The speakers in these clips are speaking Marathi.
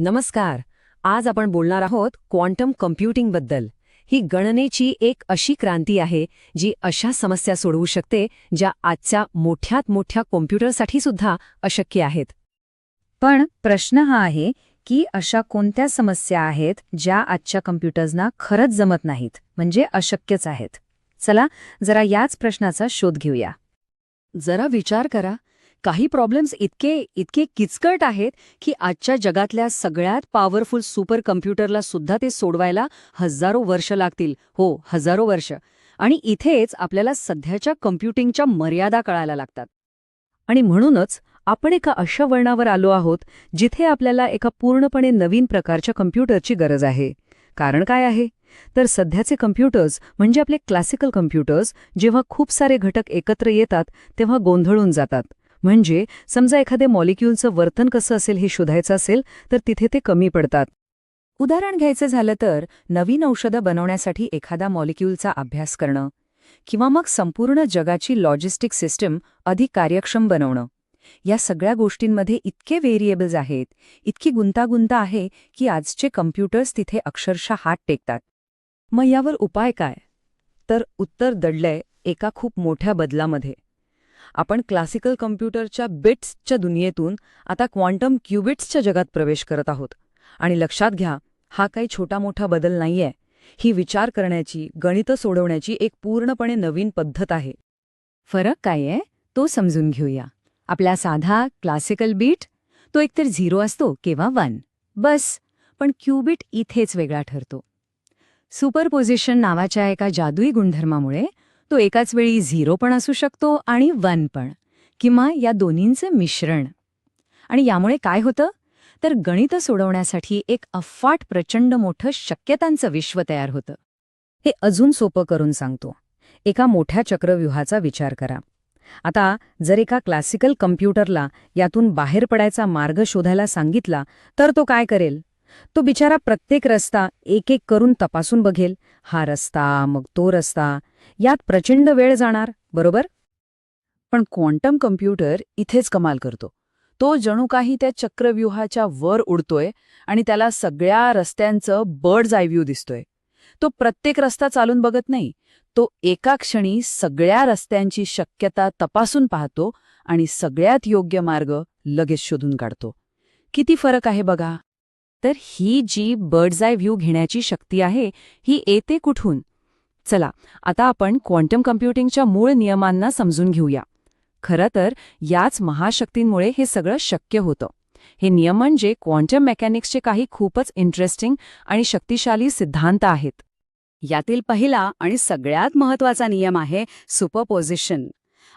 नमस्कार. आज आपण बोलणार आहोत क्वांटम कम्प्युटिंगबद्दल ही गणनेची एक अशी क्रांती आहे जी अशा समस्या सोडवू शकते ज्या आजच्या मोठ्यात मोठ्या कॉम्प्युटरसाठी सुद्धा अशक्य आहेत. पण प्रश्न हा आहे की अशा कोणत्या समस्या आहेत ज्या आजच्या कम्प्युटर्सना खरंच जमत नाहीत म्हणजे अशक्यच आहेत? चला जरा याच प्रश्नाचा शोध घेऊया. जरा विचार करा. काही प्रॉब्लेम्स इतके इतके किचकट आहेत की आजच्या जगातल्या सगळ्यात पॉवरफुल सुपर कम्प्युटरला सुद्धा ते सोडवायला हजारो वर्ष लागतील. हो हजारो वर्ष. आणि इथेच आपल्याला सध्याच्या कम्प्युटिंगच्या मर्यादा कळायला लागतात. आणि म्हणूनच आपण एका अशा वळणावर आलो आहोत जिथे आपल्याला एका पूर्णपणे नवीन प्रकारच्या कम्प्युटरची गरज आहे. कारण काय आहे? तर सध्याचे कम्प्युटर्स म्हणजे आपले क्लासिकल कम्प्युटर्स जेव्हा खूप सारे घटक एकत्र येतात तेव्हा गोंधळून जातात. म्हणजे समजा एखाद्या मॉलिक्युलचं वर्तन कसं असेल हे शोधायचं असेल तर तिथे ते कमी पडतात. उदाहरण घ्यायचं झालं तर नवीन औषधं बनवण्यासाठी एखादा मॉलिक्युलचा अभ्यास करणं किंवा मग संपूर्ण जगाची लॉजिस्टिक सिस्टम अधिक कार्यक्षम बनवणं. या सगळ्या गोष्टींमध्ये इतके व्हेरिएबल्स आहेत इतकी गुंतागुंत आहे की आजचे कम्प्युटर्स तिथे अक्षरशः हात टेकतात. मग यावर उपाय काय? तर उत्तर दडलंय एका खूप मोठ्या बदलामध्ये. आपण क्लासिकल कम्प्युटरच्या बिट्सच्या दुनियेतून आता क्वांटम क्युबिट्सच्या जगात प्रवेश करत आहोत. आणि लक्षात घ्या हा काही छोटा मोठा बदल नाहीये. ही विचार करण्याची गणितं सोडवण्याची एक पूर्णपणे नवीन पद्धत आहे. फरक काय आहे? तो समजून घेऊया. आपला साधा क्लासिकल बीट तो एकतर झिरो असतो किंवा वन. बस. पण क्यूबिट इथेच वेगळा ठरतो. सुपरपोजिशन नावाच्या एका जादुई गुणधर्मामुळे तो एकाच वेळी झिरो पण असू शकतो आणि वन पण किंवा या दोन्हींचं मिश्रण. आणि यामुळे काय होतं? तर गणित सोडवण्यासाठी एक अफाट प्रचंड मोठं शक्यतांचं विश्व तयार होतं. हे अजून सोपं करून सांगतो. एका मोठ्या चक्रव्यूहाचा विचार करा. आता जर एका क्लासिकल कम्प्युटरला यातून बाहेर पडायचा मार्ग शोधायला सांगितला तर तो काय करेल? तो बिचारा प्रत्येक रस्ता एक एक करून तपासून बघेल. हा रस्ता मग तो रस्ता. यात प्रचंड वेळ जाणार बरोबर? पण क्वांटम कम्प्युटर इथेच कमाल करतो. तो जणू काही त्या चक्रव्यूहाच्या वर उडतोय आणि त्याला सगळ्या रस्त्यांचं बर्ड्स आय व्ह्यू दिसतोय. तो प्रत्येक रस्ता चालून बघत नाही. तो एका क्षणी सगळ्या रस्त्यांची शक्यता तपासून पाहतो आणि सगळ्यात योग्य मार्ग लगेच शोधून काढतो. किती फरक आहे बघा. तर ही जी बर्ड्स आय व्ह्यू घेण्याची शक्ती आहे ही येते कुठून? चला आता आपण क्वांटम कम्प्युटिंगच्या मूळ नियमांना समजून घेऊया. खरं तर याच महाशक्तींमुळे हे सगळं शक्य होतं. हे नियम म्हणजे क्वांटम मेकॅनिक्सचे काही खूपच इंटरेस्टिंग आणि शक्तिशाली सिद्धांत आहेत. यातील पहिला आणि सगळ्यात महत्त्वाचा नियम आहे सुपरपोजिशन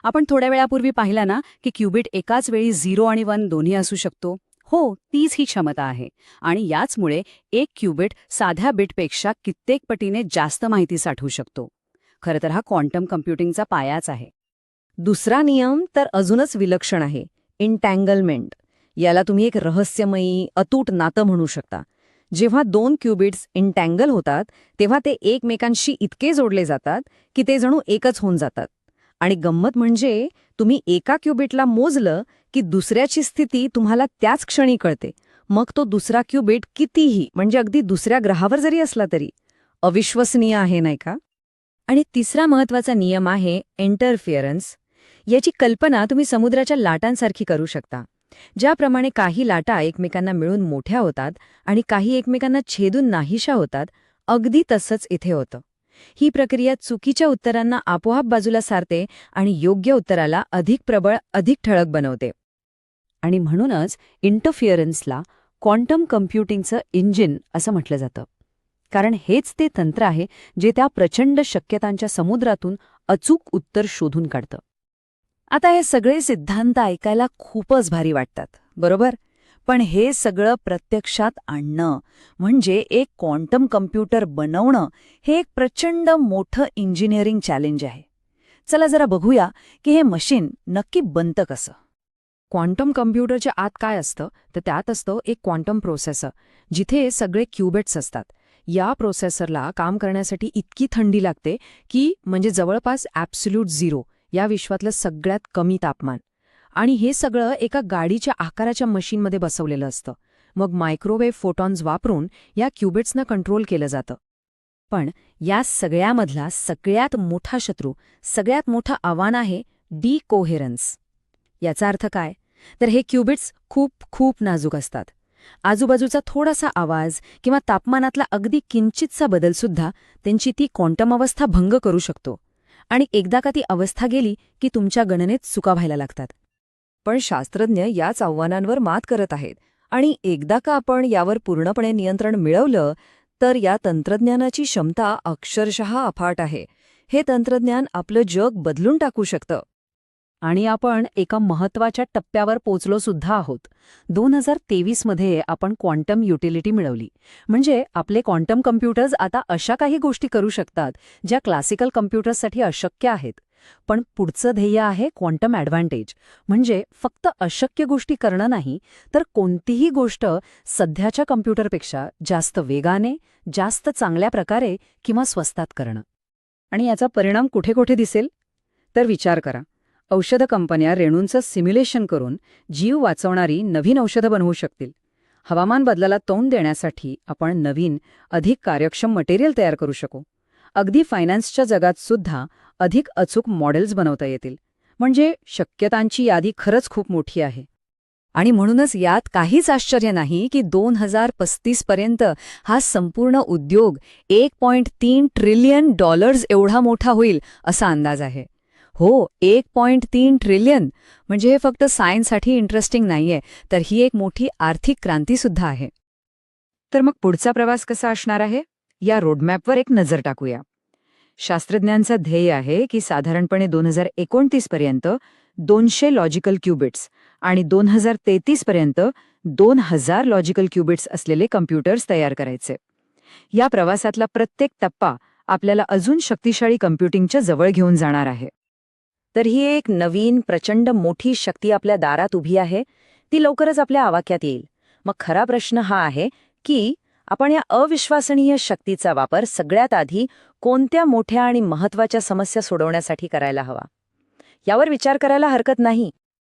आपण थोड्या वेळापूर्वी पाहिला ना की क्युबिट एकाच वेळी झिरो आणि वन दोन्ही असू शकतो? हो तीच ही क्षमता आहे. आणि याचमुळे एक क्युबिट साध्या बिटपेक्षा कित्येक पटीने जास्त माहिती साठवू शकतो. खरं तर हा क्वांटम कम्प्युटिंगचा पायाच आहे. दुसरा नियम तर अजूनच विलक्षण आहे. इंटँगलमेंट याला तुम्ही एक रहस्यमयी अतूट नातं म्हणू शकता. जेव्हा दोन क्युबिट्स इंटँगल होतात तेव्हा ते एकमेकांशी इतके जोडले जातात की ते जणू एकच होऊन जातात. आणि गंमत म्हणजे तुम्ही एका क्युबिटला मोजलं की दुसऱ्याची स्थिती तुम्हाला त्याच क्षणी कळते. मग तो दुसरा क्युबिट कितीही म्हणजे अगदी दुसऱ्या ग्रहावर जरी असला तरी अविश्वसनीय आहे नाही का? आणि तिसरा महत्त्वाचा नियम आहे इंटरफिअरन्स याची कल्पना तुम्ही समुद्राच्या लाटांसारखी करू शकता. ज्याप्रमाणे काही लाटा एकमेकांना मिळून मोठ्या होतात आणि काही एकमेकांना छेदून नाहीशा होतात अगदी तसंच इथे होतं. ही प्रक्रिया चुकीच्या उत्तरांना आपोआप बाजूला सारते आणि योग्य उत्तराला अधिक प्रबळ अधिक ठळक बनवते. आणि म्हणूनच इंटरफिअरन्सला क्वांटम कम्प्युटिंगचं इंजिन असं म्हटलं जातं. कारण हेच ते तंत्र आहे जे त्या प्रचंड शक्यतांच्या समुद्रातून अचूक उत्तर शोधून काढतं. आता हे सगळे सिद्धांत ऐकायला खूपच भारी वाटतात बरोबर? पण हे सगळं प्रत्यक्षात आणणं म्हणजे एक क्वांटम कम्प्युटर बनवणं हे एक प्रचंड मोठं इंजिनिअरिंग चॅलेंज आहे. चला जरा बघूया की हे मशीन नक्की बनतं कसं. क्वांटम कम्प्युटरच्या आत काय असतं? तर त्यात असतं एक क्वांटम प्रोसेसर जिथे सगळे क्युबेट्स असतात. या प्रोसेसरला काम करण्यासाठी इतकी थंडी लागते की म्हणजे जवळपास ॲब्सल्यूट झिरो या विश्वातलं सगळ्यात कमी तापमान. आणि हे सगळं एका गाडीच्या आकाराच्या मशीनमध्ये बसवलेलं असतं. मग मायक्रोवेव्ह फोटॉन्स वापरून या क्युबिट्सनं कंट्रोल केलं जातं. पण या सगळ्यामधला सगळ्यात मोठा शत्रू सगळ्यात मोठं आव्हान आहे डी कोहेरन्स याचा अर्थ काय? तर हे क्युबिट्स खूप खूप नाजूक असतात. आजूबाजूचा थोडासा आवाज किंवा तापमानातला अगदी किंचितचा बदलसुद्धा त्यांची ती क्वांटम अवस्था भंग करू शकतो. आणि एकदा का ती अवस्था गेली की तुमच्या गणनेत चुका व्हायला लागतात. पण शास्त्रज्ञ याच आव्हानांवर मात करत आहेत. आणि एकदा का आपण यावर पूर्णपणे नियंत्रण मिळवलं तर या तंत्रज्ञानाची क्षमता अक्षरशः अफाट आहे. हे तंत्रज्ञान आपलं जग बदलून टाकू शकतं. आणि आपण एका महत्त्वाच्या टप्प्यावर पोचलो सुद्धा आहोत. दोन हजार तेवीसमध्ये आपण क्वांटम युटिलिटी मिळवली. म्हणजे आपले क्वांटम कम्प्युटर्स आता अशा काही गोष्टी करू शकतात ज्या क्लासिकल कम्प्युटर्ससाठी अशक्य आहेत. पण पुढचं ध्येय आहे क्वांटम ॲडव्हान्टेज म्हणजे फक्त अशक्य गोष्टी करणं नाही तर कोणतीही गोष्ट सध्याच्या कम्प्युटरपेक्षा जास्त वेगाने जास्त चांगल्या प्रकारे किंवा स्वस्तात करणं. आणि याचा परिणाम कुठे कुठे दिसेल? तर विचार करा. औषध कंपन्या रेणूंचं सिम्युलेशन करून जीव वाचवणारी नवीन औषधं बनवू शकतील. हवामान बदलाला तोंड देण्यासाठी आपण नवीन अधिक कार्यक्षम मटेरियल तयार करू शकू. अगदी फायनान्सच्या जगात सुद्धा अधिक अचूक मॉडेल्स बनवता येतील. म्हणजे शक्यतांची यादी खरंच खूप मोठी आहे. आणि म्हणूनच यात काहीच आश्चर्य नाही की दोन हजार पस्तीस पर्यंत हा संपूर्ण उद्योग एक पॉइंट तीन ट्रिलियन डॉलर्स एवढा मोठा होईल असा अंदाज आहे. हो एक पॉइंट तीन ट्रिलियन म्हणजे हे फक्त सायन्ससाठी इंटरेस्टिंग नाहीये तर ही एक मोठी आर्थिक क्रांतीसुद्धा आहे. तर मग पुढचा प्रवास कसा असणार आहे? या रोडमॅपवर एक नजर टाकूया. शास्त्रज्ञांचं ध्येय आहे की साधारणपणे दोन हजार एकोणतीस पर्यंत दोनशे लॉजिकल क्युबिट्स आणि दोन हजार तेहतीस पर्यंत दोन हजार लॉजिकल क्युबिट्स असलेले कम्प्युटर्स तयार करायचे. या प्रवासातला प्रत्येक टप्पा आपल्याला अजून शक्तिशाळी कम्प्युटिंगच्या जवळ घेऊन जाणार आहे. तर ही एक नवीन प्रचंड मोठी शक्ती आपल्या दारात उभी आहे. ती लवकरच आपल्या आवाक्यात येईल. मग खरा प्रश्न हा आहे की आपण या अविश्वसनीय शक्तीचा वापर सगळ्यात आधी कोणत्या मोठ्या आणि महत्त्वाच्या समस्या सोडवण्यासाठी करायला हवा? यावर विचार करायला हरकत नाही.